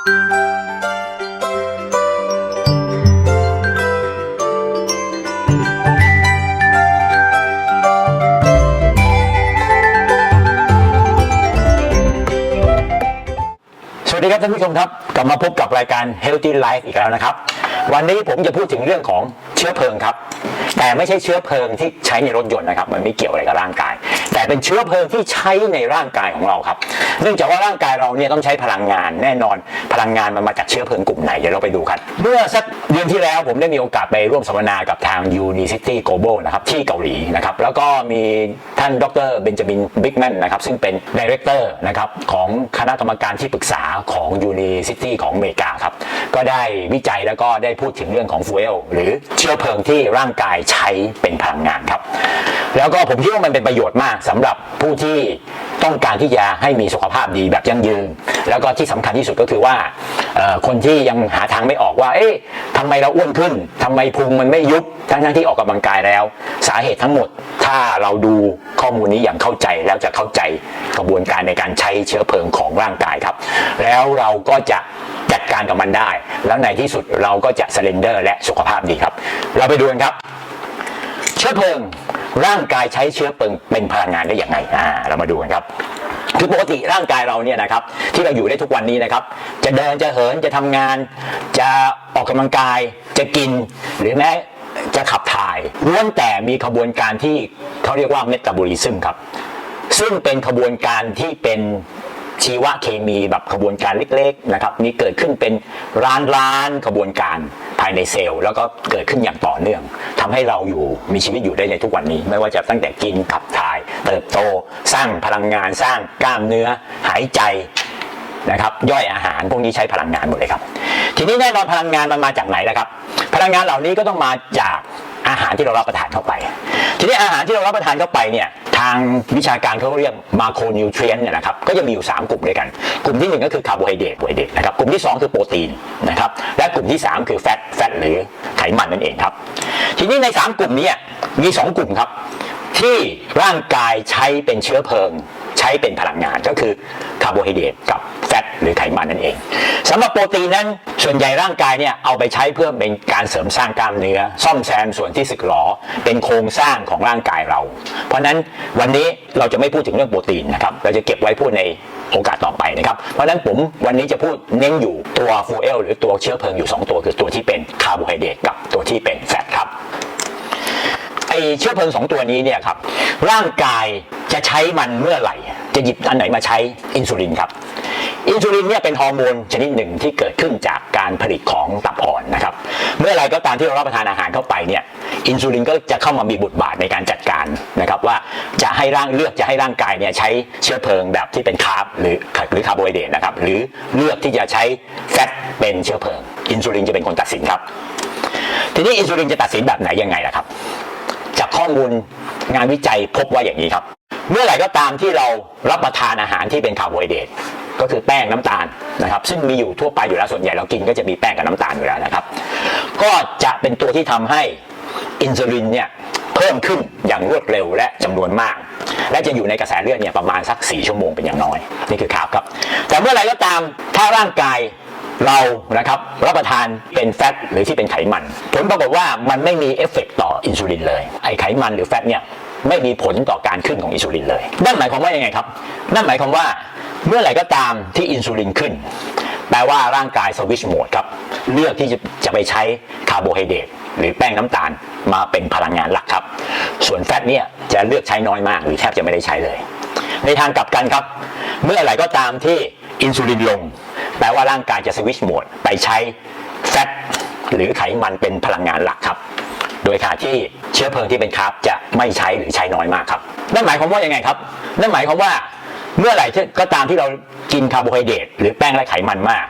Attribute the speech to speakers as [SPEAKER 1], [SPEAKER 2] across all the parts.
[SPEAKER 1] สวัสดีครับท่านผู้ชมครับ กลับมาพบกับรายการ Healthy Life อีกแล้วนะครับ วันนี้ผมจะพูดถึงเรื่องของเชื้อเพลิงครับ แต่ไม่ใช่เชื้อเพลิงที่ใช้ในรถยนต์นะครับ มันไม่เกี่ยวอะไรกับร่างกาย แต่เป็นเชื้อเพลิงที่ใช้ในร่างกายของเราครับ เนื่องจากว่าร่างกายเราเนี่ยต้องใช้พลังงานแน่นอน พลังงานมันมาจากเชื้อเพลิงกลุ่มไหนเดี๋ยวเราไปดูกันเมื่อสักเดือนที่แล้วผมได้มีโอกาสไปร่วมสัมมนากับทาง Unicity Global นะครับที่เกาหลีนะครับแล้วก็มีท่านดรเบนจามินบิ๊กแมนนะครับซึ่งเป็นดีเรคเตอร์นะครับของคณะกรรมการที่ปรึกษาของ Unicity ของอเมริกาครับก็ได้วิจัยแล้วก็ได้พูดถึงเรื่องของฟูเอลหรือเชื้อเพลิงที่ร่างกายใช้เป็นพลังงานครับแล้วก็ผมคิดว่ามันเป็นประโยชน์มากสำหรับผู้ที่ต้องการที่จะให้มีสุขภาพดีแบบยั่งยืน แล้วก็ที่สำคัญที่สุดก็คือว่าคนที่ยังหาทางไม่ออกว่า เอ๊ะทำไมเราอ้วนขึ้นทำไมพุงมันไม่ยุบทั้งทั้งที่ออกกำลังกายแล้ว สาเหตุทั้งหมด ถ้าเราดูข้อมูลนี้อย่างเข้าใจแล้วจะเข้าใจกระบวนการในการใช้เชื้อเพลิงของร่างกายครับ แล้วเราก็จะจัดการกับมันได้ แล้วในที่สุดเราก็จะ s เลนเดอร์และสุขภาพดีครับ เราไปดูกันครับ เชื้อเพลิง ร่างกายใช้เชื้อเพลิงเป็นพลังงานได้อย่างไงอ่าเรามาดูกันครับคือปกติร่างกายเราเนี่ยนะครับที่เราอยู่ได้ทุกวันนี้นะครับ จะเดินจะเหินจะทำงาน จะออกกำลังกายจะกินหรือแม้จะขับถ่ายล้วนแต่มีขบวนการที่เขาเรียกว่าเมตาบอลิซึมครับ ซึ่งเป็นขบวนการที่เป็น ชีวเคมีแบบขบวนการเล็กๆนะครับมีเกิดขึ้นเป็นร้านร้านๆขบวนการภายในเซลล์ แล้วก็เกิดขึ้นอย่างต่อเนื่องทำให้เราอยู่มีชีวิตอยู่ได้ในทุกวันนี้ ไม่ว่าจะตั้งแต่กินขับถ่าย เติบโต สร้างพลังงานสร้างกล้ามเนื้อหายใจนะครับย่อยอาหารพวกนี้ใช้พลังงานหมดเลยครับ ทีนี้แน่นอนพลังงานมันมาจากไหนล่ะครับ พลังงานเหล่านี้ก็ต้องมาจากอาหารที่เรารับประทานเข้าไป ทีนี้อาหารที่เรารับประทานเข้าไปเนี่ย ทางวิชาการเขาเรียกมาโครนิวเทรียนเนี่ยนะครับก็จะมีอยู่ 3 กลุ่มด้วยกัน กลุ่มที่ 1 ก็คือคาร์โบไฮเดรตไฮเดรตนะครับกลุ่มที่ 2 คือโปรตีนนะครับและกลุ่มที่ 3 คือแฟตแฟตหรือไขมันนั่นเองครับ ทีนี้ใน 3 กลุ่มนี้มี 2 กลุ่มครับ ที่ร่างกายใช้เป็นเชื้อเพลิง ใช้เป็นพลังงานก็คือคาร์โบไฮเดรตกับแฟ หรือไขมันนั่นเองสำหรับโปรตีนนั้นส่วนใหญ่ร่างกายเนี่ยเอาไปใช้เพื่อเป็นการเสริมสร้างกล้ามเนื้อ ซ่อมแซมส่วนที่สึกหรอเป็นโครงสร้างของร่างกายเรา เพราะฉะนั้นวันนี้เราจะไม่พูดถึงเรื่องโปรตีนนะครับเราจะเก็บไว้พูดในโอกาสต่อไปนะครับ เพราะฉะนั้นผมวันนี้จะพูดเน้นอยู่ตัวฟูเอลหรือตัวเชื้อเพลิงอยู่ 2 ตัว คือตัวที่เป็นคาร์โบไฮเดรตกับตัวที่เป็นแฟตครับไอเชื้อเพลิงสองตัวนี้เนี่ยครับร่างกายจะใช้มันเมื่อไหร่ จะหยิบอันไหนมาใช้อินซูลินครับ อินซูลินเนี่ยเป็นฮอร์โมนชนิดหนึ่งที่เกิดขึ้นจากการผลิตของตับอ่อนนะครับ เมื่อไรก็ตามที่เรารับประทานอาหารเข้าไปเนี่ยอินซูลินก็จะเข้ามามีบทบาทในการจัดการนะครับว่าจะให้ร่างเลือกจะให้ร่างกายเนี่ยใช้เชื้อเพลิงแบบที่เป็นคาร์บหรือหรือคาร์โบไฮเดรตนะครับหรือเลือกที่จะใช้แฟตเป็นเชื้อเพลิง อินซูลินจะเป็นคนตัดสินครับทีนี้อินซูลินจะตัดสินแบบไหนยังไงล่ะครับ จากข้อมูลงานวิจัยพบว่าอย่างนี้ครับ เมื่อไหร่ก็ตามที่เรารับประทานอาหารที่เป็นคาร์โบไฮเดรตก็คือแป้งน้ำตาลนะครับซึ่งมีอยู่ทั่วไปอยู่แล้วส่วนใหญ่เรากินก็จะมีแป้งกับน้ำตาลอยู่แล้วนะครับ ก็จะเป็นตัวที่ทำให้อินซูลินเนี่ยเพิ่มขึ้นอย่างรวดเร็วและจำนวนมาก และจะอยู่ในกระแสเลือดเนี่ยประมาณสัก 4 ชั่วโมงเป็นอย่างน้อย นี่คือข่าวครับ แต่เมื่อไรก็ตามถ้าร่างกายเรานะครับรับประทานเป็นแฟตหรือที่เป็นไขมัน ผลปรากฏว่ามันไม่มีเอฟเฟกต์ต่ออินซูลินเลย ไอไขมันหรือแฟตเนี่ย ไม่มีผลต่อการขึ้นของอินซูลินเลย นั่นหมายความว่ายังไงครับ นั่นหมายความว่าเมื่อไหร่ก็ตามที่อินซูลินขึ้น แปลว่าร่างกายสวิชโหมดครับ เลือกที่จะจะไปใช้คาร์โบไฮเดรตหรือแป้งน้ำตาลมาเป็นพลังงานหลักครับ ส่วนแฟตเนี่ยจะเลือกใช้น้อยมาก หรือแทบจะไม่ได้ใช้เลย ในทางกลับกันครับ เมื่อไหร่ก็ตามที่อินซูลินลง แปลว่าร่างกายจะสวิช์โหมดไปใช้แฟตหรือไขมันเป็นพลังงานหลักครับ โดยขณะที่เชื้อเพลิงที่เป็นคาร์บจะไม่ใช้หรือใช้น้อยมากครับ นั่นหมายความว่ายังไงครับ นั่นหมายความว่าเมื่อไหร่ก็ตามที่เรากินคาร์โบไฮเดรตหรือแป้งและไขมันมาก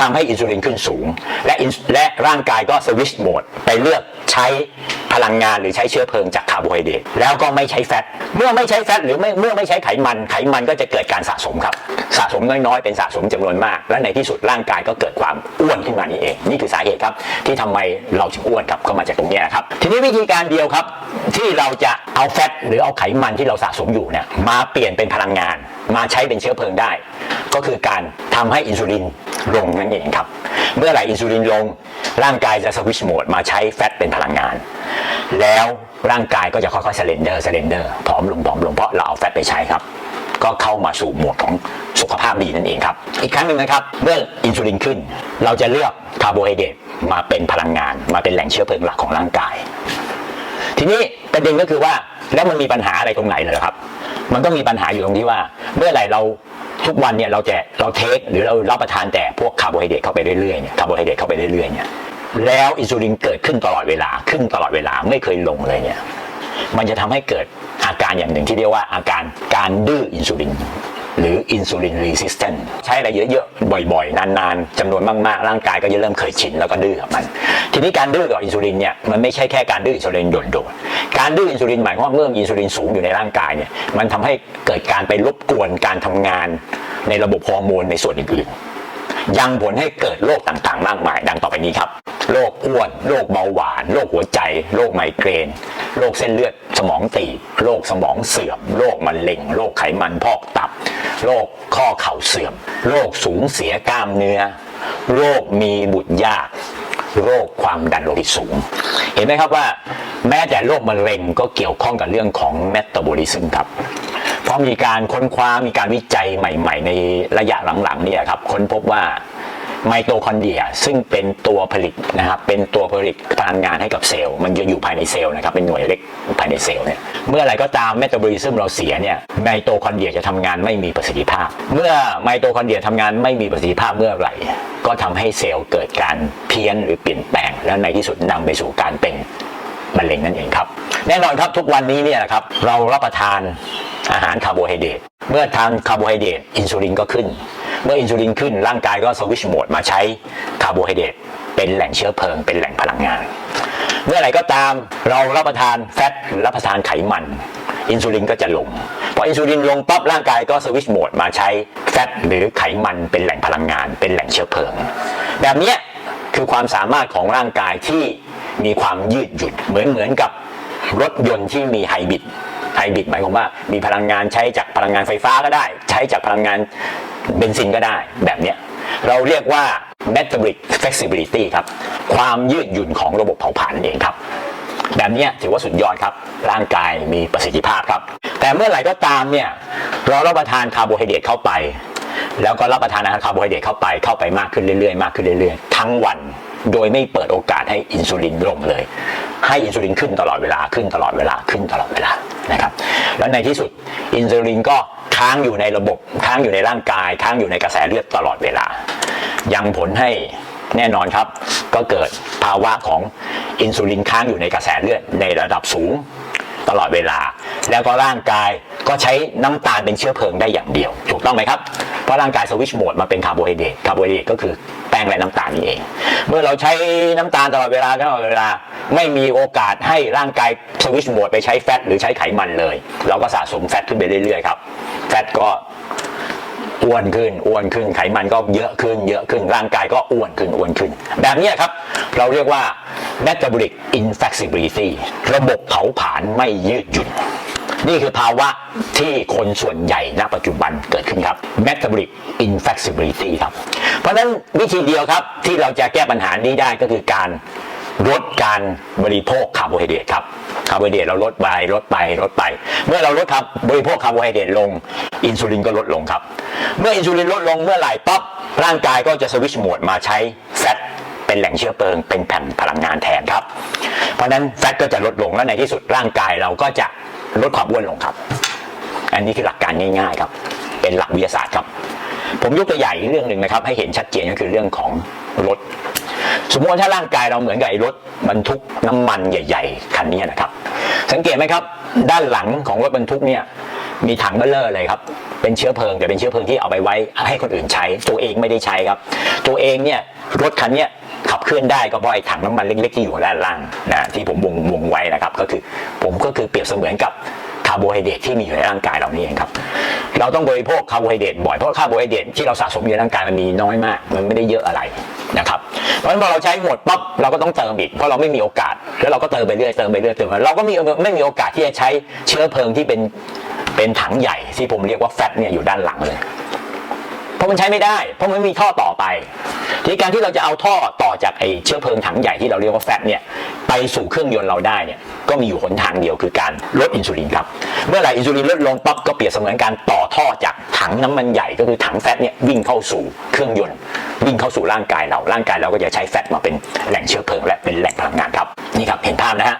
[SPEAKER 1] ทำให้อินซูลินขึ้นสูง และและร่างกายก็สวิช์โหมดไปเลือกใช้ พลังงานหรือใช้เชื้อเพลิงจากคาร์โบไฮเดรตแล้วก็ไม่ใช้แฟตเมื่อไม่ใช้แฟตหรือไม่เมื่อไม่ใช้ไขมัน ไขมันก็จะเกิดการสะสมครับ สะสมน้อยๆเป็นสะสมจำนวนมาก และในที่สุดร่างกายก็เกิดความอ้วนขึ้นมานี่เอง นี่คือสาเหตุครับ ที่ทำไมเราถึงอ้วนครับก็มาจากตรงนี้นะครับ ทีนี้วิธีการเดียวครับ ที่เราจะเอาแฟตหรือเอาไขมันที่เราสะสมอยู่เนี่ยมาเปลี่ยนเป็นพลังงาน มาใช้เป็นเชื้อเพลิงได้ ก็คือการทำให้อินซูลินลงนั่นเองครับ เมื่อไหร่อินซูลินลง ร่างกายจะสวิชโหมดมาใช้แฟตเป็นพลังงาน แล้วร่างกายก็จะค่อยๆ s เลนเดอร์สเลนเดอร์ผอมลงผอมลงเพราะเราเอาแฟตไปใช้ครับ ก็เข้ามาสู่โหมดของสุขภาพดีนั่นเองครับ อีกครั้งหนึ่งนะครับ เมื่ออินซูลินขึ้น เราจะเลือกคาร์โบไฮเดรตมาเป็นพลังงาน มาเป็นแหล่งเชื้อเพลิงหลักของร่างกาย ทีนี้ประเด็นก็คือว่า แล้วมันมีปัญหาอะไรตรงไหนเหรอครับ มันก็มีปัญหาอยู่ตรงที่ว่า เมื่อไหร่เราทุกวันเนี่ยเราจะเราเทคหรือเรารับประทานแต่พวกคาร์โบไฮเดรตเข้าไปเรื่อยๆเนี่ยคาร์โบไฮเดรตเข้าไปเรื่อยๆเนี่ยแล้วอินซูลินเกิดขึ้นตลอดเวลาขึ้นตลอดเวลาไม่เคยลงเลยเนี่ยมันจะทำให้เกิดอาการอย่างหนึ่งที่เรียกว่าอาการการดื้ออินซูลิน หรืออินซูลินรีสิสแตนใช้อะไรเยอะๆ บ่อยๆ นานๆจำนวนมากๆ ร่างกายก็จะเริ่มเคยชินแล้วก็ดื้อกับมัน ทีนี้การดื้อกับอินซูลินเนี่ยมันไม่ใช่แค่การดื้ออินซูลินโดดๆการดื้ออินซูลินหมายความว่าเมื่อมีอินซูลินสูงอยู่ในร่างกายเนี่ยมันทำให้เกิดการไปรบกวนการทำงานในระบบฮอร์โมนในส่วนอื่นๆยังผลให้เกิดโรคต่างๆ มากมาย ดังต่อไปนี้ครับโรคอ้วนโรคเบาหวานโรคหัวใจโรคไมเกรนโรคเส้นเลือด มองตีบโรคสมองเสื่อมโรคมะเร็งโรคไขมันพอกตับโรคข้อเข่าเสื่อมโรคสูญเสียกล้ามเนื้อโรคมีบุตรยากโรคความดันโลหิตสูง เห็นไหมครับว่า แม้แต่โรคมะเร็งก็เกี่ยวข้องกับเรื่องของเมตาบอลิซึมครับ เพราะมีการค้นคว้ามีการวิจัยใหม่ ๆ ในระยะหลังๆเนี่ยครับค้นพบว่า ไมโตคอนเดรียซึ่งเป็นตัวผลิตนะครับเป็นตัวผลิตพลังงานให้กับเซลล์มันจะอยู่ภายในเซลล์นะครับเป็นหน่วยเล็กภายในเซลล์เนี่ยเมื่อไรก็ตามเมตาบอลิซึมเราเสียเนี่ยไมโตคอนเดรียจะทำงานไม่มีประสิทธิภาพ เมื่อไมโตคอนเดรียทำงานไม่มีประสิทธิภาพเมื่อไหร่ก็ทำให้เซลล์เกิดการเพี้ยนหรือเปลี่ยนแปลง และในที่สุดนำไปสู่การเป็นมะเร็งนั่นเองครับ แน่นอนครับทุกวันนี้เนี่ยนะครับเรารับประทานอาหารคาร์โบไฮเดรตเมื่อทานคาร์โบไฮเดรตอินซูลินก็ขึ้น เมื่ออินซูลินขึ้นร่างกายก็สวิชโหมดมาใช้คาร์โบไฮเดรตเป็นแหล่งเชื้อเพลิง เป็นแหล่งพลังงาน เมื่อไหร่ก็ตามเรารับประทานแฟตหรือรับประทานไขมัน อินซูลินก็จะลงพออินซูลินลงปั๊บร่างกายก็สวิชโหมดมาใช้แฟตหรือไขมันเป็นแหล่งพลังงาน เป็นแหล่งเชื้อเพลิง แบบนี้คือความสามารถของร่างกายที่มีความยืดหยุ่นเหมือนเหมือนกับรถยนต์ที่มีไฮบริดไฮบริดหมายความว่ามีพลังงานใช้จากพลังงานไฟฟ้าก็ได้ ใช้จากพลังงาน เบนซินก็ได้แบบเนี้ยเราเรียกว่า metabolic flexibility ครับ ความยืดหยุ่นของระบบเผาผลาญเองครับ แบบเนี้ยถือว่าสุดยอดครับ ร่างกายมีประสิทธิภาพครับ แต่เมื่อไหร่ก็ตามเนี่ยเรารับประทานคาร์โบไฮเดรตเข้าไป แล้วก็รับประทานอาหารคาร์โบไฮเดรตเข้าไปเข้าไปมากขึ้นเรื่อยๆมากขึ้นเรื่อยๆ ทั้งวันโดยไม่เปิดโอกาสให้อินซูลินลงเลย ให้อินซูลินขึ้นตลอดเวลาขึ้นตลอดเวลาขึ้นตลอดเวลานะครับแล้วในที่สุดอินซูลินก็ ค้างอยู่ในระบบค้างอยู่ในร่างกาย ค้างอยู่ในกระแสเลือดตลอดเวลา ยังผลให้แน่นอนครับ ก็เกิดภาวะของอินซูลินค้างอยู่ในกระแสเลือดในระดับสูงตลอดเวลา แล้วก็ร่างกายก็ใช้น้ำตาลเป็นเชื้อเพลิงได้อย่างเดียว ถูกต้องไหมครับ เพราะร่างกายสวิตช์โหมดมาเป็นคาร์โบไฮเดรตคาร์โบไฮเดรตก็คือแป้งและน้ำตาลนี่เอง เมื่อเราใช้น้ำตาลตลอดเวลาตลอดเวลา ไม่มีโอกาสให้ร่างกายสวิตช์โหมดไปใช้แฟตหรือใช้ไขมันเลย เราก็สะสมแฟตขึ้นไปเรื่อยๆครับ ฟตก็อ้วนขึ้นอ้วนขึ้นไขมันก็เยอะขึ้นเยอะขึ้นร่างกายก็อ้วนขึ้นอ้วนขึ้น แบบนี้ครับ เราเรียกว่า metabolic inflexibility ระบบเผาผลาญไม่ยืดหยุ่น นี่คือภาวะที่คนส่วนใหญ่ณปัจจุบันเกิดขึ้นครับ metabolic inflexibility ครับ เพราะฉะนั้นวิธีเดียวครับที่เราจะแก้ปัญหานี้ได้ก็คือการ ลดการบริโภคคาร์โบไฮเดรตครับคาร์โบไฮเดรตเราลดไปลดไปลดไป เมื่อเราลดครับบริโภคคาร์โบไฮเดรตลง อินซูลินก็ลดลงครับ เมื่ออินซูลินลดลงเมื่อไหร่ปั๊บร่างกายก็จะสวิช์โหมดมาใช้แฟตเป็นแหล่งเชื้อเพลิงเป็นแผ่นพลังงานแทนครับ เพราะฉะนั้นแฟตก็จะลดลงและในที่สุดร่างกายเราก็จะลดความอ้วนลงครับ อันนี้คือหลักการง่ายๆครับ เป็นหลักวิทยาศาสตร์ครับ ผมยกตัวอย่างอีกเรื่องหนึ่งนะครับ ให้เห็นชัดเจนก็คือเรื่องของรถ สมมติว่าถ้าร่างกายเราเหมือนกับไอ้รถบรรทุกน้ำมันใหญ่ ๆ คันนี้นะครับ สังเกตไหมครับ ด้านหลังของรถบรรทุกเนี่ยมีถังเบลเลอร์เลยครับ เป็นเชื้อเพลิงแต่เป็นเชื้อเพลิงที่เอาไปไว้ให้คนอื่นใช้ ตัวเองไม่ได้ใช้ครับ ตัวเองเนี่ยรถคันเนี้ยขับเคลื่อนได้ก็เพราะไอ้ถังน้ำมันเล็กๆที่อยู่ด้านล่างนะที่ผมวงวงไว้นะครับ ก็คือผมก็คือเปรียบเสมือนกับาร์โบไฮเดรตที่มีอยู่ในร่างกายเรานี่เองครับ เราต้องบริโภคคาร์โบไฮเดรตบ่อยเพราะคาร์โบไฮเดรตที่เราสะสมอยู่ในร่างกายมันมีน้อยมาก มันไม่ได้เยอะอะไรนะครับเพราะฉะนั้นพอเราใช้หมดปั๊บเราก็ต้องเติมอีกเพราะเราไม่มีโอกาส แล้วเราก็เติมไปเรื่อยเติมไปเรื่อยเติมไปเราก็มีไม่มีโอกาสที่จะใช้เชื้อเพลิงที่เป็นเป็นถังใหญ่ที่ผมเรียกว่าแฟตเนี่ยอยู่ด้านหลังเลย ราะมันใช้ไม่ได้ เพราะมันไม่มีท่อต่อไป ทีการที่เราจะเอาท่อต่อจากไอเชื้อเพลิงถังใหญ่ที่เราเรียกว่าแฟตเนี่ยไปสู่เครื่องยนต์เราได้เนี่ยก็มีอยู่หนทางเดียวคือการลดอินซูลินครับ เมื่อไหร่อินซูลินลดลงปั๊บก็เปรียบเสมือนการต่อท่อจากถังน้ำมันใหญ่ก็คือถังแฟตเนี่ยวิ่งเข้าสู่เครื่องยนต์ วิ่งเข้าสู่ร่างกายเราร่างกายเราก็จะใช้แฟตมาเป็นแหล่งเชื้อเพลิงและเป็นแหล่งพลังงานครับนี่ครับเห็นภาพนะฮะ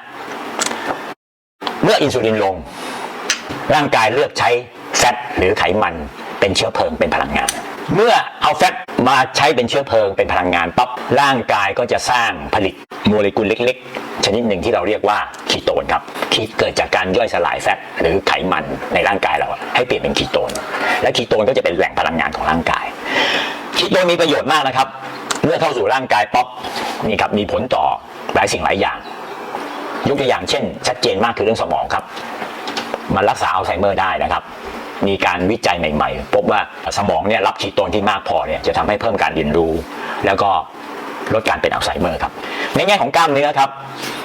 [SPEAKER 1] เมื่ออินซูลินลง ร่างกายเลือกใช้แฟตหรือไขมันเป็นเชื้อเพลิงเป็นพลังงาน เมื่อเอาแฟตมาใช้เป็นเชื้อเพลิงเป็นพลังงานปั๊บร่างกายก็จะสร้างผลิตโมเลกุลเล็ก ๆ ชนิดหนึ่งที่เราเรียกว่าคีโตนครับที่เกิดจากการย่อยสลายแฟตหรือไขมันในร่างกายเราให้เปลี่ยนเป็นคีโตน และคีโตนก็จะเป็นแหล่งพลังงานของร่างกายคีโตนมีประโยชน์มากนะครับ เมื่อเข้าสู่ร่างกายป๊อปนี่ครับมีผลต่อหลายสิ่งหลายอย่าง ยกตัวอย่างเช่น ชัดเจนมากคือเรื่องสมองครับ มันรักษาอัลไซเมอร์ได้นะครับ มีการวิจัยใหม่ ๆ พบว่าสมองเนี่ยรับคีโตนที่มากพอเนี่ยจะทำให้เพิ่มการเรียนรู้ แล้วก็ลดการเป็นอัลไซเมอร์ครับ ในแง่ของกล้ามเนื้อครับ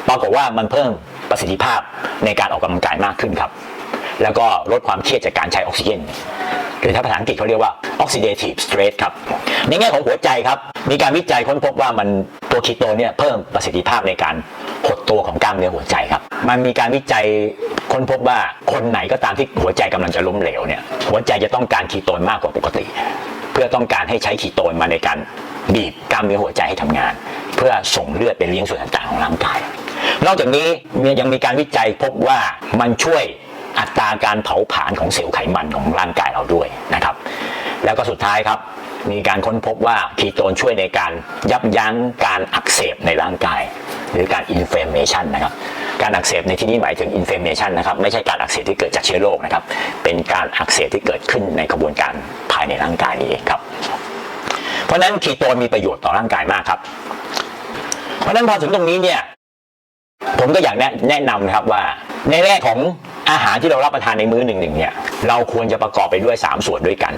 [SPEAKER 1] ปรากฏว่ามันเพิ่มประสิทธิภาพในการออกกำลังกายมากขึ้นครับ แล้วก็ลดความเครียดจากการใช้ออกซิเจนหรือถ้าภาษาอังกฤษเขาเรียกว่า oxidative stress ครับ ในแง่ของหัวใจครับ มีการวิจัยค้นพบว่ามันตัวคีโตนเนี่ยเพิ่มประสิทธิภาพในการหดตัวของกล้ามเนื้อหัวใจครับ มันมีการวิจัย ค้นพบว่าคนไหนก็ตามที่หัวใจกำลังจะล้มเหลวเนี่ยหัวใจจะต้องการคีโตนมากกว่าปกติ เพื่อต้องการให้ใช้คีโตนมาในการบีบกล้ามเนื้อหัวใจให้ทำงาน เพื่อส่งเลือดไปเลี้ยงส่วนต่างๆของร่างกาย นอกจากนี้ยังมีการวิจัยพบว่ามันช่วยอัตราการเผาผลาญของเซลล์ไขมันของร่างกายเราด้วยนะครับ แล้วก็สุดท้ายครับมีการค้นพบว่าคีโตนช่วยในการยับยั้งการอักเสบในร่างกาย หรือการอินเฟลเมชันนะครับ การอักเสบในที่นี้หมายถึงอินเฟมเมชันนะครับไม่ใช่การอักเสบที่เกิดจากเชื้อโรคนะครับเป็นการอักเสบที่เกิดขึ้นในกระบวนการภายในร่างกายนี้เองครับเพราะนั้นคีโตนมีประโยชน์ต่อร่างกายมากครับ เพราะฉะนั้นพอถึงตรงนี้เนี่ยผมก็อยากแนะแนะนำนะครับว่าในแง่ของ อาหารที่เรารับประทานในมื้อหนึ่งหนึ่งเนี่ยเราควรจะประกอบไปด้วย 3 ส่วนด้วยกัน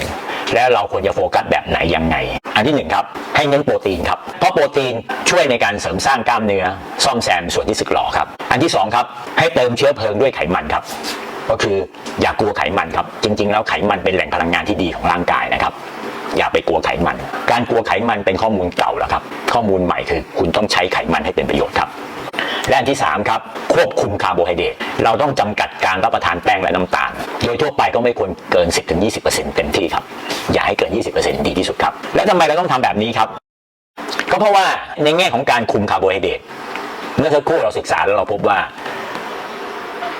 [SPEAKER 1] แล้วเราควรจะโฟกัสแบบไหนยังไง อันที่หนึ่งครับให้เน้นโปรตีนครับเพราะโปรตีนช่วยในการเสริมสร้างกล้ามเนื้อซ่อมแซมส่วนที่สึกหรอครับ อันที่สองครับให้เติมเชื้อเพลิงด้วยไขมันครับก็คืออย่ากลัวไขมันครับ จริง ๆ แล้วไขมันเป็นแหล่งพลังงานที่ดีของร่างกายนะครับ อย่าไปกลัวไขมัน การกลัวไขมันเป็นข้อมูลเก่าแล้วครับ ข้อมูลใหม่คือ คุณต้องใช้ไขมันให้เป็นประโยชน์ครับ และอันที่ 3 ครับ ควบคุมคาร์โบไฮเดรตเราต้องจำกัดการรับประทานแป้งและน้ำตาล โดยทั่วไปก็ไม่ควรเกิน 10-20%เต็มที่ครับ อย่าให้เกิน 20%ดีที่สุดครับ และทำไมเราต้องทำแบบนี้ครับ ก็เพราะว่าในแง่ของการคุมคาร์โบไฮเดรตเมื่อสักครู่เราศึกษาแล้วเราพบว่า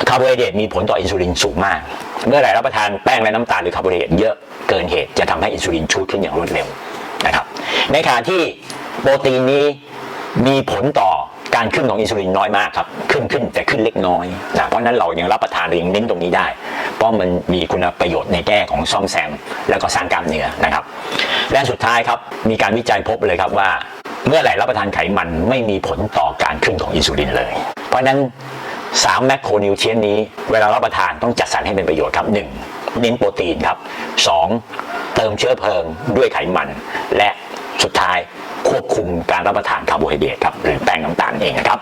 [SPEAKER 1] คาร์โบไฮเดรตมีผลต่ออินซูลินสูงมาก เมื่อไหร่รับประทานแป้งและน้ำตาลหรือคาร์โบไฮเดรตเยอะเกินเหตุจะทำให้อินซูลินชูดขึ้นอย่างรวดเร็วนะครับ ในขณะที่โปรตีนนี้มีผลต่อ การขึ้นของอินซูลินน้อยมากครับ ขึ้นขึ้นแต่ขึ้นเล็กน้อยนะเพราะนั้นเรายังรับประทานเรายังเน้นตรงนี้ได้ เพราะมันมีคุณประโยชน์ในแง่ของซ่อมแซม แล้วก็สร้างกล้ามเนื้อนะครับ และสุดท้ายครับมีการวิจัยพบเลยครับว่า เมื่อไหร่รับประทานไขมันไม่มีผลต่อการขึ้นของอินซูลินเลย เพราะฉะนั้นสามแมคโครนิวเทรียนนี้ เวลารับประทานต้องจัดสรรให้เป็นประโยชน์ครับ 1. เน้นโปรตีนครับ 2. เติมเชื้อเพลิงด้วยไขมัน และสุดท้าย ควบคุมการรับประทานคาร์โบไฮเดรตครับหรือแป้งน้ำตาลเองนะครับ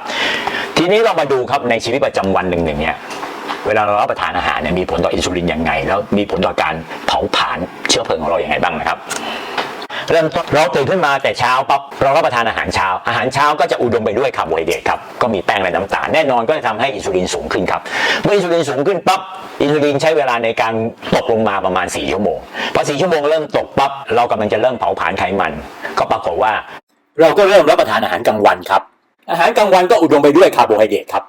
[SPEAKER 1] ทีนี้เรามาดูครับในชีวิตประจำวันหนึ่งๆเนี่ยเวลาเรารับประทานอาหารเนี่ยมีผลต่ออินซูลินยังไง แล้วมีผลต่อการเผาผลาญเชื้อเพลิงของเราอย่างไงบ้างนะครับ เริ่มต้นเราตื่นขึ้นมาแต่เช้าปั๊บเรารับประทานอาหารเช้า อาหารเช้าก็จะอุดมไปด้วยคาร์โบไฮเดรตครับก็มีแป้งและน้ำตาลแน่นอนก็จะทำให้อินซูลินสูงขึ้นครับเมื่ออินซูลินสูงขึ้นปั๊บอินซูลินใช้เวลาในการตกลงมาประมาณ 4 ชั่วโมงพอ4ชั่วโมงเริ่มตกปั๊บเรากำลังจะเริ่มเผาผลาญไขมัน ก็ปรากฏว่า เราก็เริ่มรับประทานอาหารกลางวันครับอาหารกลางวันก็อุดมไปด้วยคาร์โบไฮเดรตครับ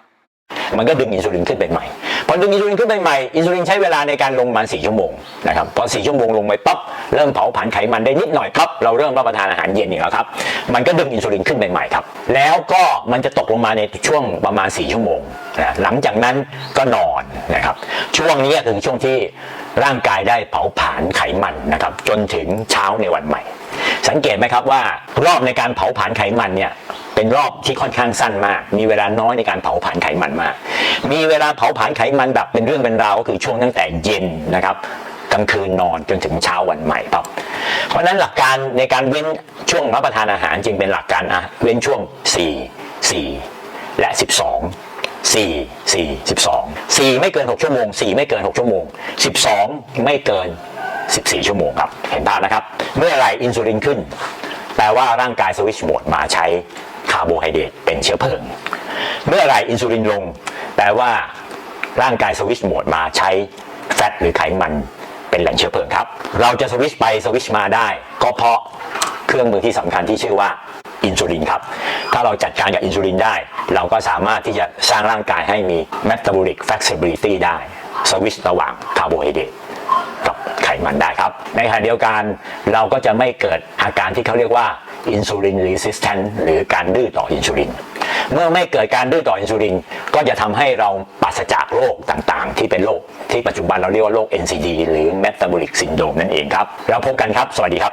[SPEAKER 1] มันก็ดึงอินซูลินขึ้นไปใหม่ พอดึงอินซูลินขึ้นไปใหม่ อินซูลินใช้เวลาในการลงประมาณ4ชั่วโมงนะครับ พอ4ชั่วโมงลงไปปั๊บ เริ่มเผาผลาญไขมันได้นิดหน่อยปั๊บ เราเริ่มรับประทานอาหารเย็นอีกแล้วครับ มันก็ดึงอินซูลินขึ้นไปใหม่ครับ แล้วก็มันจะตกลงมาในช่วงประมาณ4ชั่วโมงนะหลังจากนั้นก็นอนนะครับ ช่วงนี้คือช่วงที่ร่างกายได้เผาผลาญไขมันนะครับ จนถึงเช้าในวันใหม่ สังเกตไหมครับว่ารอบในการเผาผลาญไขมันเนี่ย เป็นรอบที่ค่อนข้างสั้นมาก มีเวลาน้อยในการเผาผลาญไขมันมาก มีเวลาเผาผลาญไขมันแบบเป็นเรื่องเป็นราวก็คือช่วงตั้งแต่เย็นนะครับกลางคืนนอนจนถึงเช้าวันใหม่ครับ เพราะนั้นหลักการในการเว้นช่วงรับประทานอาหารจึงเป็นหลักการอะเว้นช่วง 4 4 และ 12 4 4 12 4 ไม่เกิน 6 ชั่วโมง 4 ไม่เกิน 6 ชั่วโมง 12 ไม่เกิน 14 ชั่วโมงครับ เห็นภาพนะครับ เมื่อไหร่อินซูลินขึ้น แปลว่าร่างกายสวิตช์โหมดมาใช้ คาร์โบไฮเดรตเป็นเชื้อเพลิง เมื่อไรอินซูลินลงแปลว่าร่างกายสวิชโหมดมาใช้แฟตหรือไขมันเป็นแหล่งเชื้อเพลิงครับ เราจะสวิชไปสวิชมาได้ ก็เพราะเครื่องมือที่สำคัญที่ชื่อว่าอินซูลินครับ ถ้าเราจัดการกับอินซูลินได้ เราก็สามารถที่จะสร้างร่างกายให้มี metabolic flexibility ได้สวิชระหว่างคาร์โบไฮเดรตกับไขมันได้ครับ ในขณะเดียวกันเราก็จะไม่เกิดอาการที่เขาเรียกว่า อินซูลินรีสิสแตนหรือการดื้อต่ออินซูลิน เมื่อไม่เกิดการดื้อต่ออินซูลิน ก็จะทำให้เราปราศจากโรคต่างๆ ที่เป็นโรคที่ปัจจุบันเราเรียกว่าโรค NCD หรือ Metabolic Syndrome นั่นเองครับ แล้วพบกันครับ สวัสดีครับ